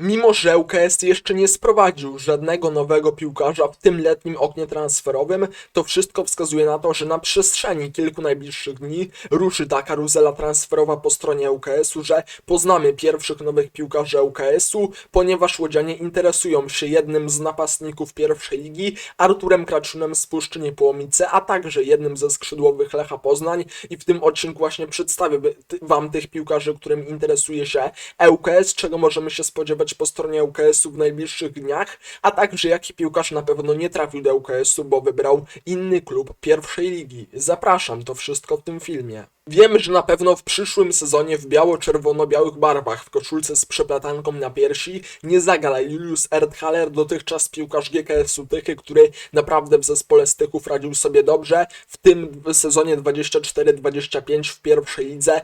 Mimo, że ŁKS jeszcze nie sprowadził żadnego nowego piłkarza w tym letnim oknie transferowym, to wszystko wskazuje na to, że na przestrzeni kilku najbliższych dni ruszy ta karuzela transferowa po stronie ŁKS-u, że poznamy pierwszych nowych piłkarzy ŁKS-u, ponieważ łodzianie interesują się jednym z napastników pierwszej ligi, Arturem Kraczunem z Puszczy Niepołomice, a także jednym ze skrzydłowych Lecha Poznań. I w tym odcinku właśnie przedstawię wam tych piłkarzy, którym interesuje się ŁKS, czego możemy się spodziewać po stronie ŁKS-u w najbliższych dniach, a także jaki piłkarz na pewno nie trafił do ŁKS-u, bo wybrał inny klub pierwszej ligi. Zapraszam, to wszystko w tym filmie. Wiemy, że na pewno w przyszłym sezonie w biało-czerwono-białych barwach w koszulce z przeplatanką na piersi nie zagra Julius Erdhaler, dotychczas piłkarz GKS-u Tychy, który naprawdę w zespole Stychów radził sobie dobrze. W tym sezonie 24-25 w pierwszej lidze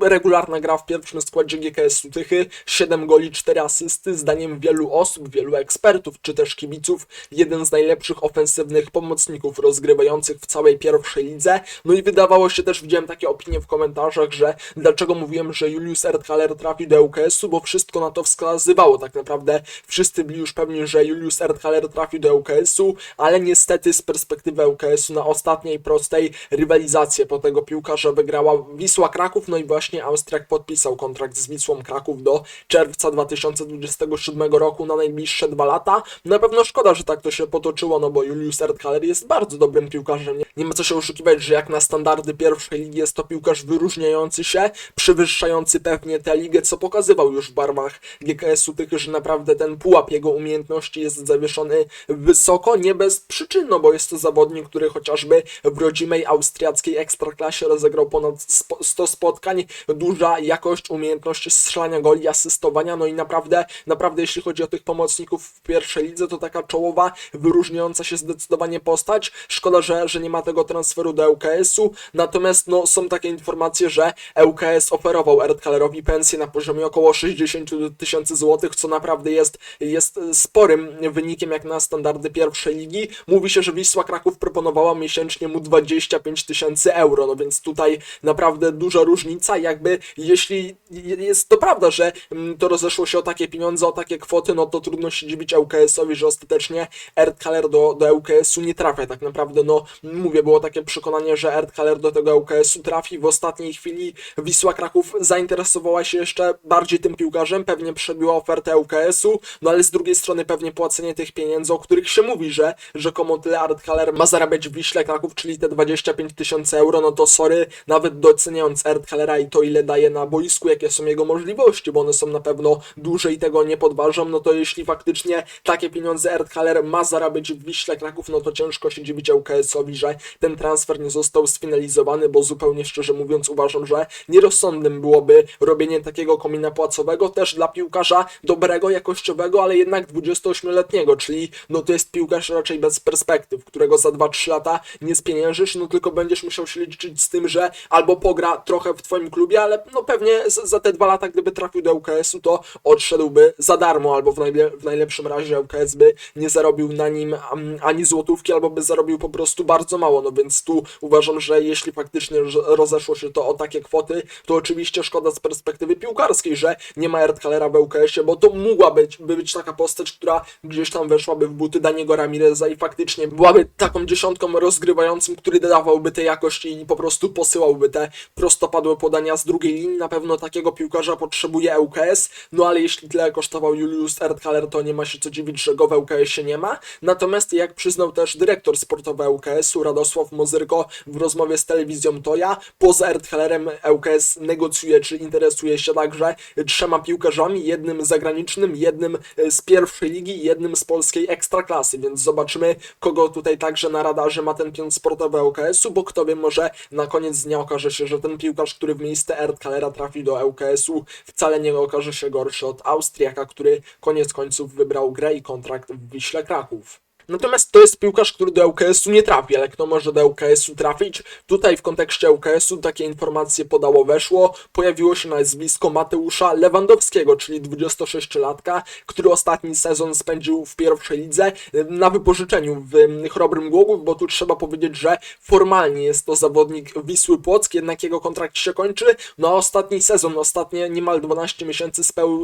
regularna gra w pierwszym składzie GKS-u Tychy, 7 goli, 4 asysty, zdaniem wielu osób, wielu ekspertów czy też kibiców, jeden z najlepszych ofensywnych pomocników rozgrywających w całej pierwszej lidze. No i wydawało się też, widziałem takie opinie w komentarzach, że dlaczego mówiłem, że Julius Erdhaler trafi do ŁKS-u, bo wszystko na to wskazywało. Tak naprawdę wszyscy byli już pewni, że Julius Erdhaler trafi do ŁKS-u, ale niestety z perspektywy ŁKS-u na ostatniej prostej rywalizację po tego piłkarza wygrała Wisła Kraków, no i właśnie Austriak podpisał kontrakt z Wisłą Kraków do czerwca 2027 roku na najbliższe dwa lata. Na pewno szkoda, że tak to się potoczyło, no bo Julius Erdhaler jest bardzo dobrym piłkarzem. Nie ma co się oszukiwać, że jak na standardy pierwszej ligi jest to piłkarz wyróżniający się, przewyższający pewnie tę ligę, co pokazywał już w barwach GKS-u tych, że naprawdę ten pułap jego umiejętności jest zawieszony wysoko, nie bez przyczyn, no bo jest to zawodnik, który chociażby w rodzimej austriackiej ekstraklasie rozegrał ponad spo- 100 spotkań, duża jakość, umiejętność strzelania goli, asystowania, no i naprawdę, naprawdę jeśli chodzi o tych pomocników w pierwszej lidze, to taka czołowa, wyróżniająca się zdecydowanie postać. Szkoda, że, że nie ma tego transferu do ŁKS-u, natomiast no, są takie informacje, że ŁKS oferował Erdkalerowi pensję na poziomie około 60 tysięcy złotych, co naprawdę jest, jest sporym wynikiem jak na standardy pierwszej ligi. Mówi się, że Wisła Kraków proponowała miesięcznie mu 25 tysięcy euro, no więc tutaj naprawdę duża różnica, jakby jeśli jest to prawda, że mm, to rozeszło się o takie pieniądze, o takie kwoty, no to trudno się dziwić ŁKS-owi, że ostatecznie Erdkaler do, do ŁKS-u nie trafia. Tak naprawdę, no mówię, było takie przekonanie, że Erdkaler do tego ŁKS-u trafi. W ostatniej chwili Wisła Kraków zainteresowała się jeszcze bardziej tym piłkarzem, pewnie przebiła ofertę ŁKS-u, no ale z drugiej strony pewnie płacenie tych pieniędzy, o których się mówi, że rzekomo tyle Erdkaler ma zarabiać w Wiśle Kraków, czyli te 25 tysięcy euro, no to sorry, nawet doceniając Erdkalera i to ile daje na boisku, jakie są jego możliwości, bo one są na pewno duże i tego nie podważam, no to jeśli faktycznie takie pieniądze Erdkaler ma zarabiać w Wiśle Kraków, no to ciężko się dziwić ŁKS-owi, że ten transfer nie został sfinalizowany, bo zupełnie szczerze mówiąc uważam, że nierozsądnym byłoby robienie takiego komina płacowego też dla piłkarza dobrego, jakościowego, ale jednak 28-letniego, czyli no to jest piłkarz raczej bez perspektyw, którego za 2-3 lata nie spieniężysz, no tylko będziesz musiał się liczyć z tym, że albo pogra trochę w twoim klubie, ale no pewnie za te dwa lata, gdyby trafił do ŁKS-u, to odszedłby za darmo, albo w, najle w najlepszym razie ŁKS by nie zarobił na nim um, ani złotówki, albo by zarobił po prostu bardzo mało, no więc tu uważam, że jeśli faktycznie rozeszło się to o takie kwoty, to oczywiście szkoda z perspektywy piłkarskiej, że nie ma Erdkalera w ŁKS-ie, bo to mogła być, by być taka postać, która gdzieś tam weszłaby w buty Daniego Ramireza i faktycznie byłaby taką dziesiątką rozgrywającym, który dodawałby tej jakości i po prostu posyłałby te prostopadłe podania z drugiej linii. Na pewno takiego piłkarza potrzebuje ŁKS, no ale jeśli tyle kosztował Julius Erdkaler, to nie ma się co dziwić, że go w ŁKS-ie nie ma. Natomiast jak przyznał też dyrektor sportowy ŁKS-u Radosław Mozyrko w rozmowie z telewizją Toja, poza Erdkalerem ŁKS negocjuje czy interesuje się także trzema piłkarzami, jednym zagranicznym, jednym e, z pierwszej ligi, jednym z polskiej ekstraklasy, więc zobaczymy, kogo tutaj także na radarze ma ten pion sportowy ŁKS-u, bo kto wie, może na koniec dnia okaże się, że ten piłkarz, który w miejsce Erdkalera trafi do ŁKS-u, wcale nie okaże się gorszy od Austriaka, który koniec końców wybrał grę i kontrakt w Wiśle Kraków. Natomiast to jest piłkarz, który do ŁKS-u nie trafi, ale kto może do ŁKS-u trafić? Tutaj w kontekście ŁKS-u takie informacje podało weszło. Pojawiło się nazwisko Mateusza Lewandowskiego, czyli 26-latka, który ostatni sezon spędził w pierwszej lidze na wypożyczeniu w Chrobrym Głogów, bo tu trzeba powiedzieć, że formalnie jest to zawodnik Wisły Płock, jednak jego kontrakt się kończy. No a ostatni sezon, ostatnie niemal 12 miesięcy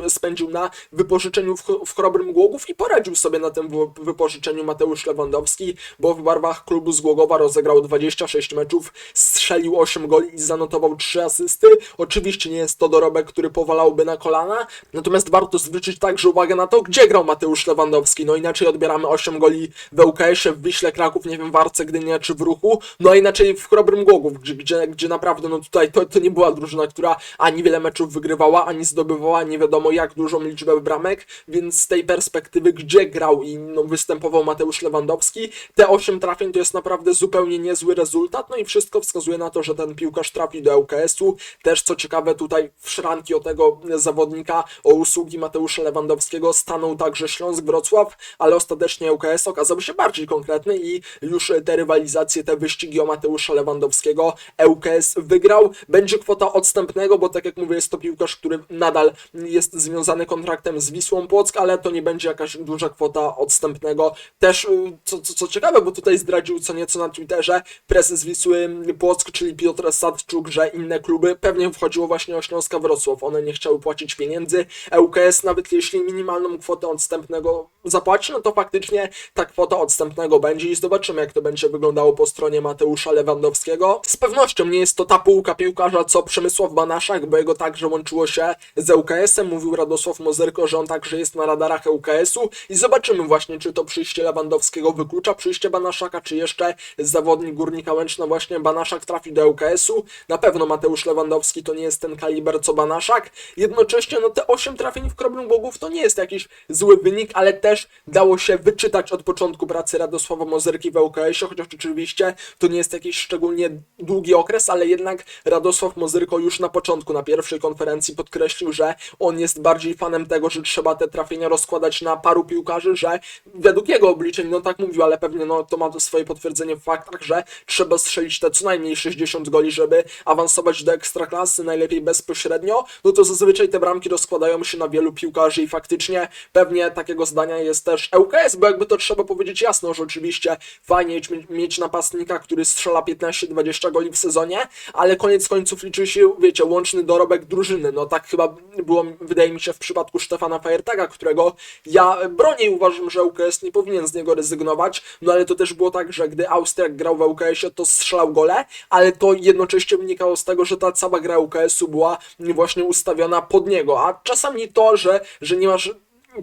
spędził na wypożyczeniu w, Chrobrym Głogów i poradził sobie na tym wy- wypożyczeniu Mateusz Lewandowski, bo w barwach klubu z Głogowa rozegrał 26 meczów, strzelił 8 goli i zanotował 3 asysty. Oczywiście nie jest to dorobek, który powalałby na kolana, natomiast warto zwrócić także uwagę na to, gdzie grał Mateusz Lewandowski. No inaczej odbieramy 8 goli w ŁKS-ie, w Wiśle Kraków, nie wiem, w Arce Gdynia czy w Ruchu, no a inaczej w Chrobrym Głogów, gdzie, gdzie, gdzie naprawdę, no tutaj to, to nie była drużyna, która ani wiele meczów wygrywała, ani zdobywała nie wiadomo jak dużą liczbę bramek, więc z tej perspektywy, gdzie grał i no, występował Mateusz Lewandowski, te 8 trafień to jest naprawdę zupełnie niezły rezultat, no i wszystko wskazuje na to, że ten piłkarz trafi do ŁKS-u. Też co ciekawe, tutaj w szranki o tego zawodnika, o usługi Mateusza Lewandowskiego stanął także Śląsk Wrocław, ale ostatecznie ŁKS okazał się bardziej konkretny i już te rywalizacje, te wyścigi o Mateusza Lewandowskiego ŁKS wygrał. Będzie kwota odstępnego, bo tak jak mówię, jest to piłkarz, który nadal jest związany kontraktem z Wisłą Płock, ale to nie będzie jakaś duża kwota odstępnego. Też, y, co, co, co ciekawe, bo tutaj zdradził co nieco na Twitterze prezes Wisły Płock, czyli Piotr Sadczuk, że inne kluby, pewnie wchodziło właśnie o Śląska Wrocław, one nie chciały płacić pieniędzy. ŁKS nawet jeśli minimalną kwotę odstępnego zapłaci, no to faktycznie ta kwota odstępnego będzie i zobaczymy jak to będzie wyglądało po stronie Mateusza Lewandowskiego. Z pewnością nie jest to ta półka piłkarza co Przemysław Banaszak, bo jego także łączyło się z ŁKS-em, mówił Radosław Mozyrko, że on także jest na radarach ŁKS-u i zobaczymy właśnie czy to przyjście Lewandowskiego wyklucza przyjście Banaszaka, czy jeszcze zawodnik Górnika Łęczna właśnie Banaszak trafi do ŁKS-u. Na pewno Mateusz Lewandowski to nie jest ten kaliber co Banaszak. Jednocześnie no te 8 trafień w Kroblem Bogów to nie jest jakiś zły wynik, ale też dało się wyczytać od początku pracy Radosława Mozyrki w ŁKS-ie, chociaż oczywiście to nie jest jakiś szczególnie długi okres, ale jednak Radosław Mozyrko już na początku, na pierwszej konferencji podkreślił, że on jest bardziej fanem tego, że trzeba te trafienia rozkładać na paru piłkarzy, że według jego obliczeń, no tak mówił, ale pewnie no, to ma swoje potwierdzenie w faktach, że trzeba strzelić te co najmniej 60 goli, żeby awansować do ekstraklasy, najlepiej bezpośrednio, no to zazwyczaj te bramki rozkładają się na wielu piłkarzy i faktycznie pewnie takiego zdania jest też ŁKS, bo jakby to trzeba powiedzieć jasno, że oczywiście fajnie mieć napastnika, który strzela 15-20 goli w sezonie, ale koniec końców liczy się, wiecie, łączny dorobek drużyny. No tak chyba było, wydaje mi się, w przypadku Stefana Fajertaga, którego ja bronię i uważam, że ŁKS nie powinien z niego rezygnować, no ale to też było tak, że gdy Austriak grał w ŁKS-ie, to strzelał gole, ale to jednocześnie wynikało z tego, że ta cała gra ŁKS-u była właśnie ustawiona pod niego, a czasami to, że, że nie masz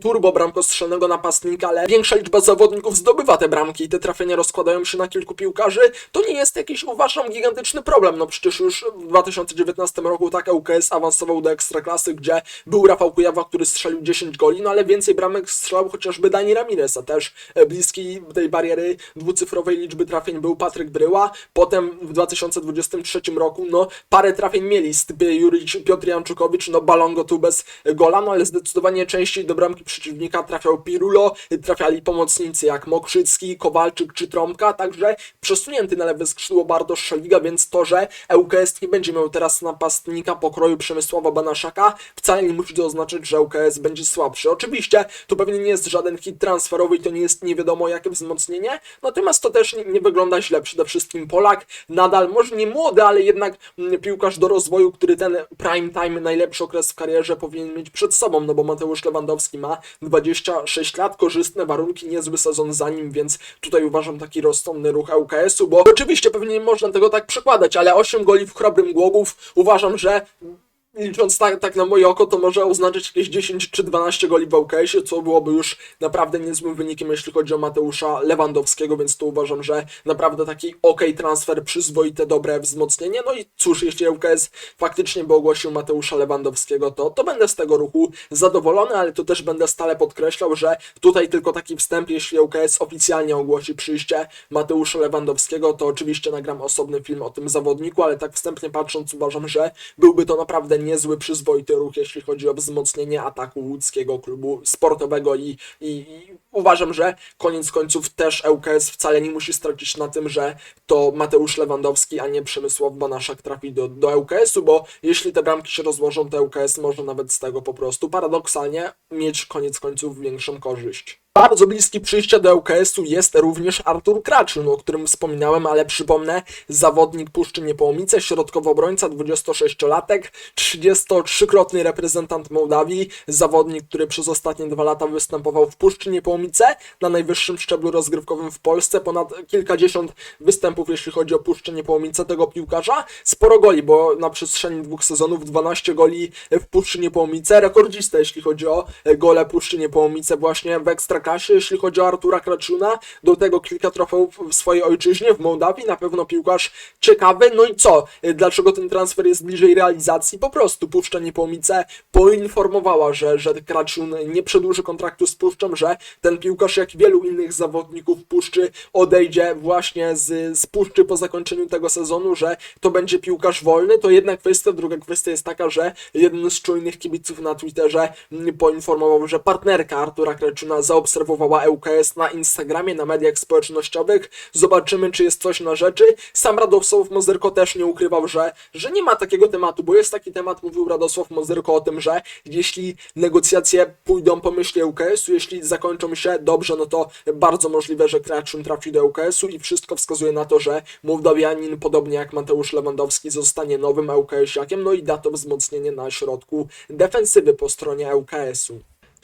turbo bramkostrzelnego napastnika, ale większa liczba zawodników zdobywa te bramki i te trafienia rozkładają się na kilku piłkarzy, to nie jest jakiś, uważam, gigantyczny problem. No przecież już w 2019 roku tak ŁKS awansował do Ekstraklasy, gdzie był Rafał Kujawa, który strzelił 10 goli, no ale więcej bramek strzelał chociażby Dani Ramirez, a też e, bliski tej bariery dwucyfrowej liczby trafień był Patryk Bryła. Potem w 2023 roku, no parę trafień mieli Stypie Juricz, Piotr Janczukowicz, no Balongo tu bez gola, no ale zdecydowanie częściej do bramki przeciwnika trafiał Pirulo, trafiali pomocnicy jak Mokrzycki, Kowalczyk czy Trąbka, także przesunięty na lewe skrzydło Bartosz Szeliga, więc to, że ŁKS nie będzie miał teraz napastnika pokroju Przemysława Banaszaka, wcale nie musi to oznaczać, że ŁKS będzie słabszy. Oczywiście to pewnie nie jest żaden hit transferowy i to nie jest nie wiadomo jakie wzmocnienie, natomiast to też nie, nie wygląda źle. Przede wszystkim Polak, nadal może nie młody, ale jednak piłkarz do rozwoju, który ten prime time, najlepszy okres w karierze powinien mieć przed sobą, no bo Mateusz Lewandowski ma 26 lat, korzystne warunki, niezły sezon za nim, więc tutaj uważam taki rozsądny ruch ŁKS-u, bo oczywiście pewnie nie można tego tak przekładać, ale 8 goli w chrobrym Głogów uważam, że licząc tak, tak na moje oko, to może oznaczać jakieś 10 czy 12 goli w ŁKS-ie, co byłoby już naprawdę niezłym wynikiem, jeśli chodzi o Mateusza Lewandowskiego, więc tu uważam, że naprawdę taki ok transfer, przyzwoite, dobre wzmocnienie. No i cóż, jeśli ŁKS faktycznie by ogłosił Mateusza Lewandowskiego, to, to będę z tego ruchu zadowolony, ale to też będę stale podkreślał, że tutaj tylko taki wstęp, jeśli ŁKS oficjalnie ogłosi przyjście Mateusza Lewandowskiego, to oczywiście nagram osobny film o tym zawodniku, ale tak wstępnie patrząc uważam, że byłby to naprawdę niezły, przyzwoity ruch, jeśli chodzi o wzmocnienie ataku łódzkiego klubu sportowego i, i, i uważam, że koniec końców też ŁKS wcale nie musi stracić na tym, że to Mateusz Lewandowski, a nie Przemysław Banaszak trafi do, do ŁKS-u, bo jeśli te bramki się rozłożą, to ŁKS może nawet z tego po prostu paradoksalnie mieć koniec końców większą korzyść. Bardzo bliski przyjścia do ŁKS-u jest również Artur Kraczyn, o którym wspominałem, ale przypomnę, zawodnik Puszczy Niepołomice, środkowy obrońca, 26-latek, 33-krotny reprezentant Mołdawii, zawodnik, który przez ostatnie dwa lata występował w Puszczy Niepołomice, na najwyższym szczeblu rozgrywkowym w Polsce, ponad kilkadziesiąt występów, jeśli chodzi o Puszczę Niepołomice tego piłkarza, sporo goli, bo na przestrzeni dwóch sezonów 12 goli w Puszczy Niepołomice, rekordzista, jeśli chodzi o gole Puszczy Niepołomice właśnie w Ekstraklasie, jeśli chodzi o Artura Kraczuna, do tego kilka trofeów w swojej ojczyźnie, w Mołdawii, na pewno piłkarz ciekawy, no i co? Dlaczego ten transfer jest bliżej realizacji? Po prostu Puszcza Niepołomice poinformowała, że, że Kraczun nie przedłuży kontraktu z Puszczą, że ten piłkarz, jak wielu innych zawodników Puszczy, odejdzie właśnie z, z Puszczy po zakończeniu tego sezonu, że to będzie piłkarz wolny, to jedna kwestia, druga kwestia jest taka, że jeden z czujnych kibiców na Twitterze poinformował, że partnerka Artura Kraczuna zaobserwowała ŁKS na Instagramie, na mediach społecznościowych. Zobaczymy, czy jest coś na rzeczy. Sam Radosław Mozyrko też nie ukrywał, że, że nie ma takiego tematu, bo jest taki temat, mówił Radosław Mozyrko o tym, że jeśli negocjacje pójdą po myśli ŁKS-u, jeśli zakończą dobrze, no to bardzo możliwe, że Kraczun trafi do ŁKS-u i wszystko wskazuje na to, że Mołdawianin, podobnie jak Mateusz Lewandowski, zostanie nowym ŁKS-iakiem, no i da to wzmocnienie na środku defensywy po stronie ŁKS-u.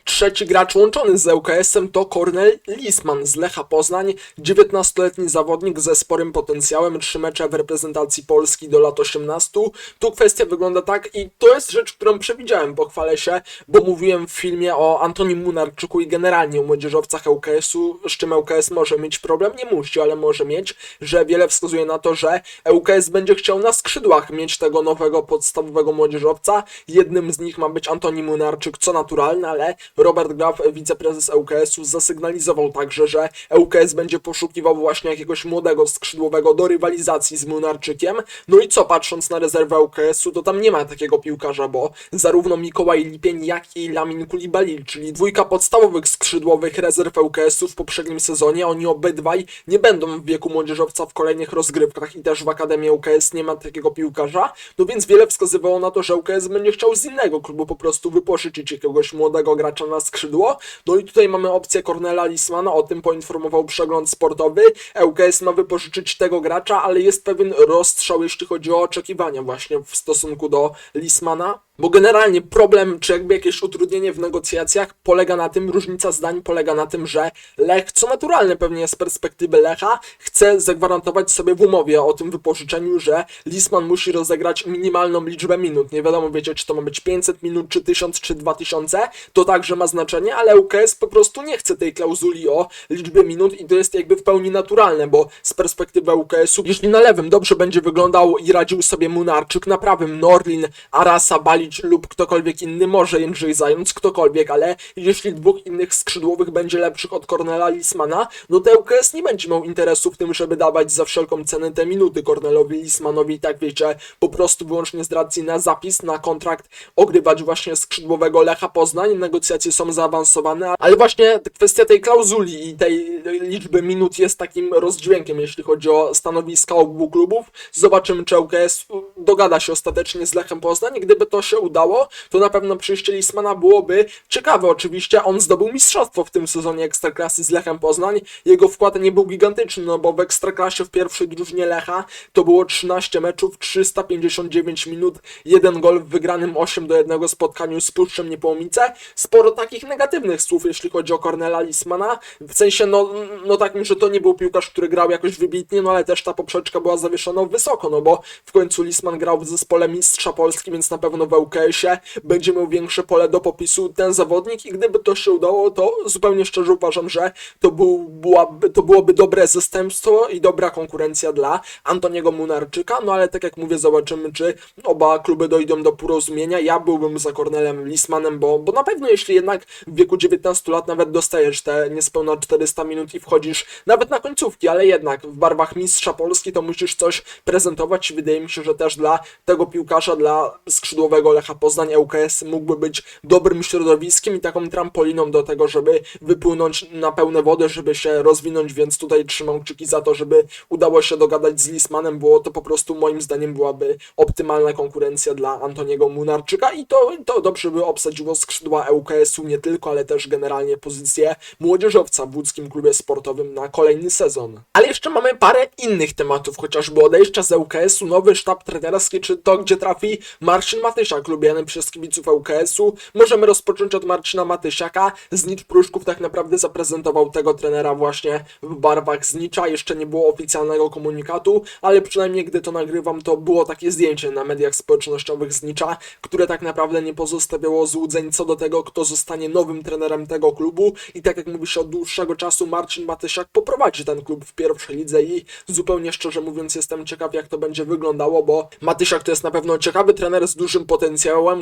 Trzeci gracz łączony z ŁKS-em to Kornel Lisman z Lecha Poznań, 19-letni zawodnik ze sporym potencjałem, trzy mecze w reprezentacji Polski do lat 18. Tu kwestia wygląda tak i to jest rzecz, którą przewidziałem, pochwalę się, bo mówiłem w filmie o Antonim Munarczyku i generalnie o młodzieżowcach ŁKS-u, z czym ŁKS może mieć problem, nie musi, ale może mieć, że wiele wskazuje na to, że ŁKS będzie chciał na skrzydłach mieć tego nowego podstawowego młodzieżowca. Jednym z nich ma być Antoni Munarczyk, co naturalne, ale Robert Graf, wiceprezes ŁKS-u, zasygnalizował także, że ŁKS będzie poszukiwał właśnie jakiegoś młodego skrzydłowego do rywalizacji z Munarczykiem. No i co, patrząc na rezerwę ŁKS-u, to tam nie ma takiego piłkarza, bo zarówno Mikołaj Lipień, jak i Lamin Kulibali, czyli dwójka podstawowych skrzydłowych rezerw ŁKS-u w poprzednim sezonie, oni obydwaj nie będą w wieku młodzieżowca w kolejnych rozgrywkach i też w Akademii ŁKS nie ma takiego piłkarza, no więc wiele wskazywało na to, że ŁKS będzie chciał z innego klubu po prostu wypożyczyć jakiegoś młodego gracza na skrzydło. No i tutaj mamy opcję Cornela Lismana, o tym poinformował przegląd sportowy. ŁKS ma wypożyczyć tego gracza, ale jest pewien rozstrzał, jeśli chodzi o oczekiwania właśnie w stosunku do Lismana. Bo generalnie problem, czy jakby jakieś utrudnienie w negocjacjach polega na tym, różnica zdań polega na tym, że Lech, co naturalne pewnie z perspektywy Lecha, chce zagwarantować sobie w umowie o tym wypożyczeniu, że Lisman musi rozegrać minimalną liczbę minut. Nie wiadomo, wiecie, czy to ma być 500 minut, czy 1000, czy 2000. To także ma znaczenie, ale UKS po prostu nie chce tej klauzuli o liczbie minut i to jest jakby w pełni naturalne, bo z perspektywy UKS-u, jeśli na lewym dobrze będzie wyglądał i radził sobie Munarczyk, na prawym Norlin, Arasa, Balić lub ktokolwiek inny, może Jędrzej Zając, ktokolwiek, ale jeśli dwóch innych skrzydłowych będzie lepszych od Cornela Lismana, no to UKS nie będzie miał interesu w tym, żeby dawać za wszelką cenę te minuty Cornelowi Lismanowi, tak wiecie, po prostu wyłącznie z racji na zapis, na kontrakt ogrywać właśnie skrzydłowego Lecha Poznań, negocjacje są zaawansowane, ale właśnie kwestia tej klauzuli i tej liczby minut jest takim rozdźwiękiem, jeśli chodzi o stanowiska obu klubów. Zobaczymy, czy ŁKS dogada się ostatecznie z Lechem Poznań. Gdyby to się udało, to na pewno przyjście Lismana byłoby ciekawe. Oczywiście on zdobył mistrzostwo w tym sezonie Ekstraklasy z Lechem Poznań. Jego wkład nie był gigantyczny, no bo w Ekstraklasie w pierwszej drużynie Lecha to było 13 meczów, 359 minut, jeden gol w wygranym 8 do 1 spotkaniu z Puszczem Niepołomice. Sporo takich negatywnych słów, jeśli chodzi o Cornela Lismana. W sensie, no, no takim, że to nie był piłkarz, który grał jakoś wybitnie, no ale też ta poprzeczka była zawieszona wysoko, no bo w końcu Lisman grał w zespole mistrza Polski, więc na pewno w ŁKS-ie będzie miał większe pole do popisu ten zawodnik i gdyby to się udało, to zupełnie szczerze uważam, że to, był, byłaby, to byłoby dobre zastępstwo i dobra konkurencja dla Antoniego Munarczyka, no ale tak jak mówię, zobaczymy, czy oba kluby dojdą do porozumienia. Ja byłbym za Cornelem Lismanem, bo, bo na pewno jeśli jednak w wieku 19 lat nawet dostajesz te niespełna 400 minut i wchodzisz nawet na końcówki, ale jednak w barwach mistrza Polski to musisz coś prezentować wydaje mi się, że też dla tego piłkarza, dla skrzydłowego Lecha Poznań ŁKS mógłby być dobrym środowiskiem i taką trampoliną do tego, żeby wypłynąć na pełne wody, żeby się rozwinąć, więc tutaj trzymam kciuki za to, żeby udało się dogadać z Lismanem, było to po prostu moim zdaniem byłaby optymalna konkurencja dla Antoniego Munarczyka i to, to dobrze by obsadziło skrzydła ŁKS-u nie tylko, ale też generalnie pozycję młodzieżowca w łódzkim klubie sportowym na kolejny sezon. Ale jeszcze mamy parę innych tematów, chociażby odejścia z ŁKS-u, nowy sztab trenerski, czy to, gdzie trafi Marcin Matysiak, lubiany przez kibiców ŁKS-u. Możemy rozpocząć od Marcina Matysiaka. Znicz Pruszków tak naprawdę zaprezentował tego trenera właśnie w barwach Znicza. Jeszcze nie było oficjalnego komunikatu, ale przynajmniej gdy to nagrywam, to było takie zdjęcie na mediach społecznościowych Znicza, które tak naprawdę nie pozostawiało złudzeń co do tego, kto zostanie nowym trenerem tego klubu. I tak jak mówi się od dłuższego czasu, Marcin Matysiak poprowadzi ten klub w pierwszej lidze i zupełnie szczerze mówiąc jestem ciekaw jak to będzie wyglądało, bo Matysiak to jest na pewno ciekawy trener z dużym potencjałem,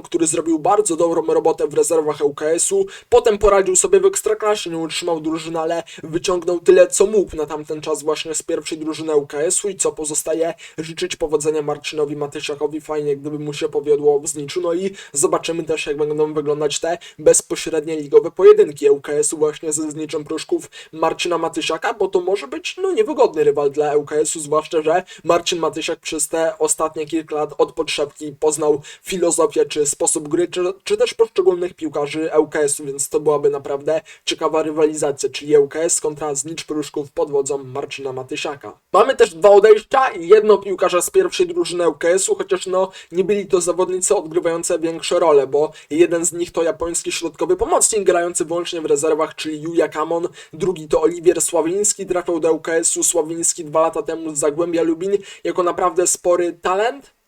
który zrobił bardzo dobrą robotę w rezerwach ŁKS-u, potem poradził sobie w Ekstraklasie, nie utrzymał drużyny, ale wyciągnął tyle co mógł na tamten czas właśnie z pierwszej drużyny ŁKS-u i co pozostaje? Życzyć powodzenia Marcinowi Matysiakowi, fajnie gdyby mu się powiodło w Zniczu, no i zobaczymy też jak będą wyglądać te bezpośrednie ligowe pojedynki ŁKS-u właśnie ze Zniczem Pruszków Marcina Matysiaka, bo to może być no niewygodny rywal dla ŁKS-u, zwłaszcza, że Marcin Matysiak przez te ostatnie kilka lat od podszewki poznał filozofię czy sposób gry, czy, czy też poszczególnych piłkarzy ŁKS-u, więc to byłaby naprawdę ciekawa rywalizacja, czyli ŁKS kontra Znicz Pruszków pod wodzą Marcina Matysiaka. Mamy też dwa odejścia i jedno piłkarza z pierwszej drużyny ŁKS-u, chociaż no nie byli to zawodnicy odgrywające większe role, bo jeden z nich to japoński środkowy pomocnik grający wyłącznie w rezerwach, czyli Yuya Kamon, drugi to Oliwier Sławiński, trafił do ŁKS-u Sławiński dwa lata temu z Zagłębia Lubin jako naprawdę spory talent.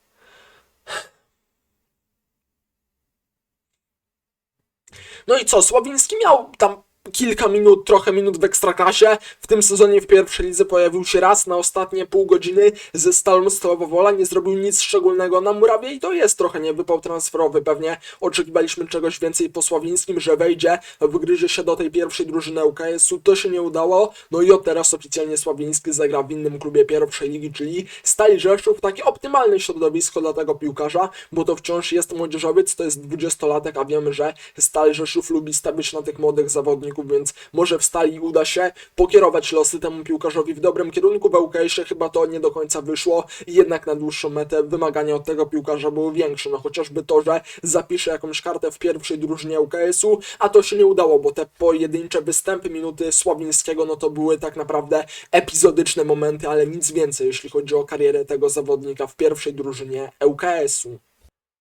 No i co, Sławiński miał tam kilka minut, trochę minut w Ekstraklasie. W tym sezonie w pierwszej lidze pojawił się raz na ostatnie pół godziny ze Stalą Stołowa Wola. Nie zrobił nic szczególnego na murawie i to jest trochę niewypał transferowy. Pewnie oczekiwaliśmy czegoś więcej po Sławińskim, że wejdzie, wygryzie się do tej pierwszej drużyny UKS-u. To się nie udało. No i od teraz oficjalnie Sławiński zagra w innym klubie pierwszej ligi, czyli Stali Rzeszów. Takie optymalne środowisko dla tego piłkarza, bo to wciąż jest młodzieżowiec, to jest 20-latek, a wiemy, że Stal Rzeszów lubi stawiać na tych młodych zawodników, więc może w Stali uda się pokierować losy temu piłkarzowi w dobrym kierunku. W UKS-ie chyba to nie do końca wyszło jednak na dłuższą metę wymagania od tego piłkarza były większe. No chociażby to, że zapisze jakąś kartę w pierwszej drużynie UKS-u, a to się nie udało, bo te pojedyncze występy minuty Sławińskiego, no to były tak naprawdę epizodyczne momenty, ale nic więcej, jeśli chodzi o karierę tego zawodnika w pierwszej drużynie UKS-u.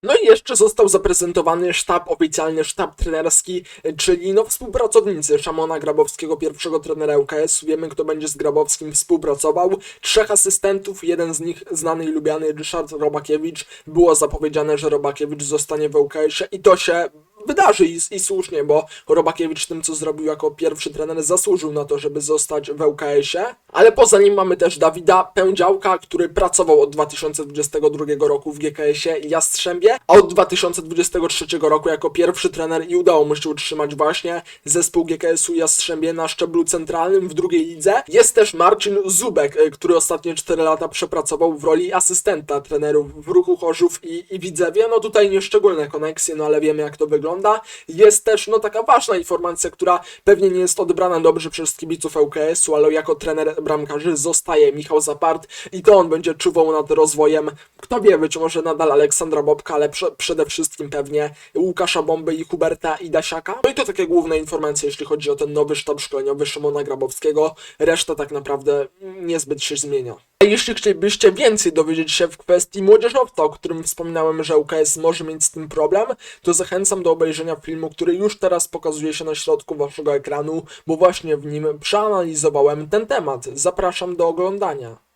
No i jeszcze został zaprezentowany sztab, oficjalny sztab trenerski, czyli no współpracownicy Szamona Grabowskiego, pierwszego trenera UKS. Wiemy, kto będzie z Grabowskim współpracował. Trzech asystentów, jeden z nich znany i lubiany Ryszard Robakiewicz. Było zapowiedziane, że Robakiewicz zostanie w UKS-ie i to się wydarzy i, i słusznie, bo Robakiewicz tym, co zrobił jako pierwszy trener, zasłużył na to, żeby zostać w ŁKS-ie. Ale poza nim mamy też Dawida Pędziałka, który pracował od 2022 roku w GKS-ie Jastrzębie, a od 2023 roku jako pierwszy trener i udało mu się utrzymać właśnie zespół GKS-u Jastrzębie na szczeblu centralnym w drugiej lidze. Jest też Marcin Zubek, y, który ostatnie 4 lata przepracował w roli asystenta trenerów w Ruchu Chorzów i, i Widzewie. No tutaj nieszczególne koneksje, no ale wiemy jak to wygląda. Jest też no taka ważna informacja, która pewnie nie jest odebrana dobrze przez kibiców ŁKS-u, ale jako trener bramkarzy zostaje Michał Zapart i to on będzie czuwał nad rozwojem, kto wie, być może nadal Aleksandra Bobka, ale prze, przede wszystkim pewnie Łukasza Bomby i Huberta Idasiaka. No i to takie główne informacje, jeśli chodzi o ten nowy sztab szkoleniowy Szymona Grabowskiego. Reszta tak naprawdę niezbyt się zmienia. A jeśli chcielibyście więcej dowiedzieć się w kwestii młodzieżowca, o którym wspominałem, że UKS może mieć z tym problem, to zachęcam do obejrzenia filmu, który już teraz pokazuje się na środku waszego ekranu, bo właśnie w nim przeanalizowałem ten temat. Zapraszam do oglądania.